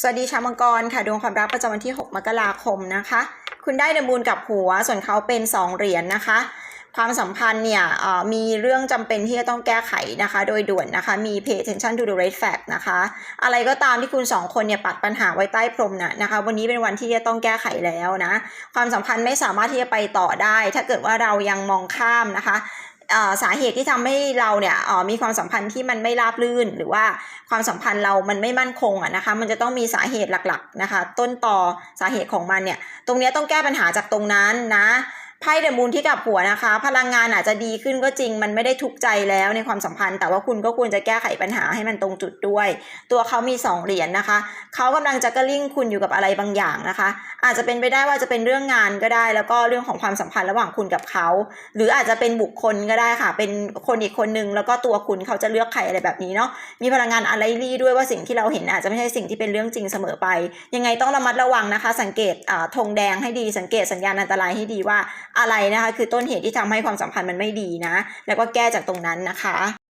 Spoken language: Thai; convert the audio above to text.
สวัสดีชาวมังกรค่ะดวงความรักประจำวันที่ 6 มกราคมนะคะ คุณได้เดอะมูนกับหัว ส่วนเขาเป็น 2 เหรียญนะคะ ความสัมพันธ์เนี่ยมีเรื่องจำเป็นที่จะต้องแก้ไขนะคะ โดยด่วนนะคะ มี pay attention to the red flag นะคะ อะไรก็ตามที่คุณสองคนเนี่ยปัดปัญหาไว้ใต้พรมน่ะนะคะ วันนี้เป็นวันที่จะต้องแก้ไขแล้วนะ ความสัมพันธ์ไม่สามารถที่จะไปต่อได้ ถ้าเกิดว่าเรายังมองข้ามนะคะ สาเหตุที่ทำให้เราเนี่ยอ่อมีความสัมพันธ์ที่มันไม่ราบรื่น หรือว่าความสัมพันธ์เรามันไม่มั่นคงอะนะคะ มันจะต้องมีสาเหตุหลักๆนะคะ ต้นต่อสาเหตุของมันเนี่ย ตรงนี้ต้องแก้ปัญหาจากตรงนั้นนะ พ่เดมูนที่กับหัวนะคะ พลังงานอาจจะดีขึ้นก็จริง มันไม่ได้ทุกใจแล้วในความสัมพันธ์ แต่ว่าคุณก็ควรจะแก้ไขปัญหาให้มันตรงจุดด้วย ตัวเขามีสองเหรียญนะคะ เขากำลังจะกระลิ่งคุณอยู่กับอะไรบางอย่างนะคะ อาจจะเป็นไปได้ว่าจะเป็นเรื่องงานก็ได้ แล้วก็เรื่องของความสัมพันธ์ระหว่างคุณกับเขา หรืออาจจะเป็นบุคคลก็ได้ค่ะ เป็นคนอีกคนนึงแล้วก็ตัวคุณเขาจะเลือกใครอะไรแบบนี้เนาะ มีพลังงานอะไรลี่ด้วยว่าสิ่งที่เราเห็นอาจจะไม่ใช่สิ่งที่เป็นเรื่องจริงเสมอไป ยังไงต้องระมัดระวังนะคะ สังเกตอ่าธงแดงให้ดี สังเกตสัญญาณอันตรายให้ดีว่าอะไรนะคะ คือต้นเหตุที่ทำให้ความสัมพันธ์มันไม่ดีนะ แล้วก็แก้จากตรงนั้นนะคะ